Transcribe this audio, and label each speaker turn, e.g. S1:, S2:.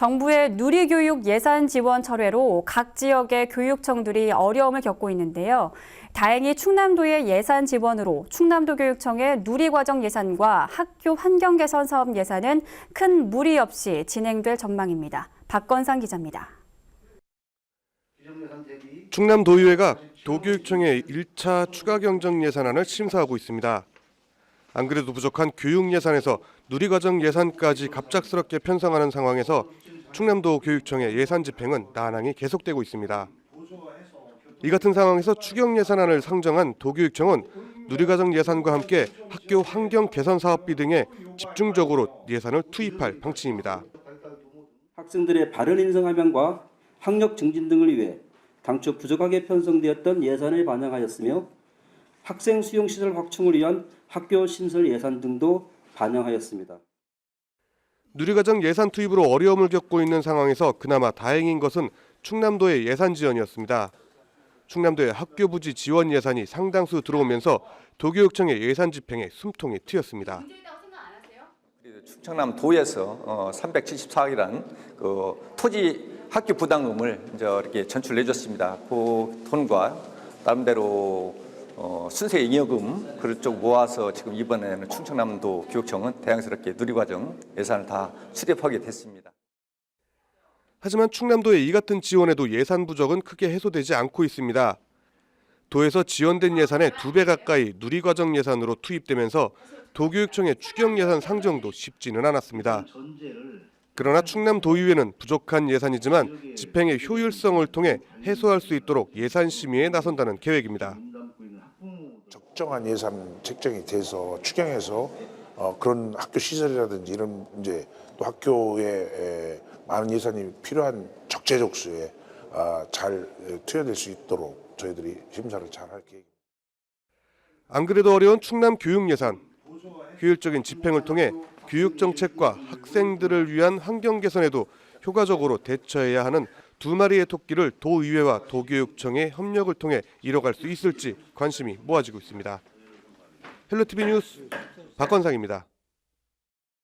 S1: 정부의 누리교육 예산 지원 철회로 각 지역의 교육청들이 어려움을 겪고 있는데요. 다행히 충남도의 예산 지원으로 충남도 교육청의 누리과정 예산과 학교 환경 개선 사업 예산은 큰 무리 없이 진행될 전망입니다. 박건상 기자입니다.
S2: 충남도의회가 도교육청의 1차 추가 경정 예산안을 심사하고 있습니다. 안 그래도 부족한 교육 예산에서 누리과정 예산까지 갑작스럽게 편성하는 상황에서 충남도 교육청의 예산 집행은 난항이 계속되고 있습니다. 이 같은 상황에서 추경 예산안을 상정한 도교육청은 누리과정 예산과 함께 학교 환경 개선 사업비 등에 집중적으로 예산을 투입할 방침입니다.
S3: 학생들의 바른 인성 함양과 학력 증진 등을 위해 당초 부족하게 편성되었던 예산을 반영하였으며 학생 수용 시설 확충을 위한 학교 신설 예산 등도 반영하였습니다.
S2: 누리과정 예산 투입으로 어려움을 겪고 있는 상황에서 그나마 다행인 것은 충남도의 예산 지원이었습니다. 충남도의 학교 부지 지원 예산이 상당수 들어오면서 도교육청의 예산 집행에 숨통이 트였습니다.
S4: 그래도 충청남 도에서 어, 374억이라는 그 토지 학교 부담금을 이제 이렇게 전출해 줬습니다. 그 돈과 나름대로 어, 순세 잉여금 그걸 쪽 모아서 지금 이번에는 충청남도 교육청은 다양스럽게 누리과정 예산을 다 수립하게 됐습니다.
S2: 하지만 충남도의 이 같은 지원에도 예산 부족은 크게 해소되지 않고 있습니다. 도에서 지원된 예산의 두 배 가까이 누리과정 예산으로 투입되면서 도교육청의 추경 예산 상정도 쉽지는 않았습니다. 그러나 충남도의회는 부족한 예산이지만 집행의 효율성을 통해 해소할 수 있도록 예산 심의에 나선다는 계획입니다.
S5: 적정한 예산 책정이 돼서 추경해서 어, 그런 학교 시설이라든지 이런 이제 또 학교에 에, 많은 예산이 필요한 적재적소에 아, 잘 에, 투여될 수 있도록 저희들이 심사를 잘 할 계획입니다.
S2: 안 그래도 어려운 충남 교육 예산 효율적인 집행을 통해 교육 정책과 학생들을 위한 환경 개선에도 효과적으로 대처해야 하는 두 마리의 토끼를 도의회와 도교육청의 협력을 통해 이뤄갈 수 있을지 관심이 모아지고 있습니다. 헬로티비 뉴스 박건상입니다.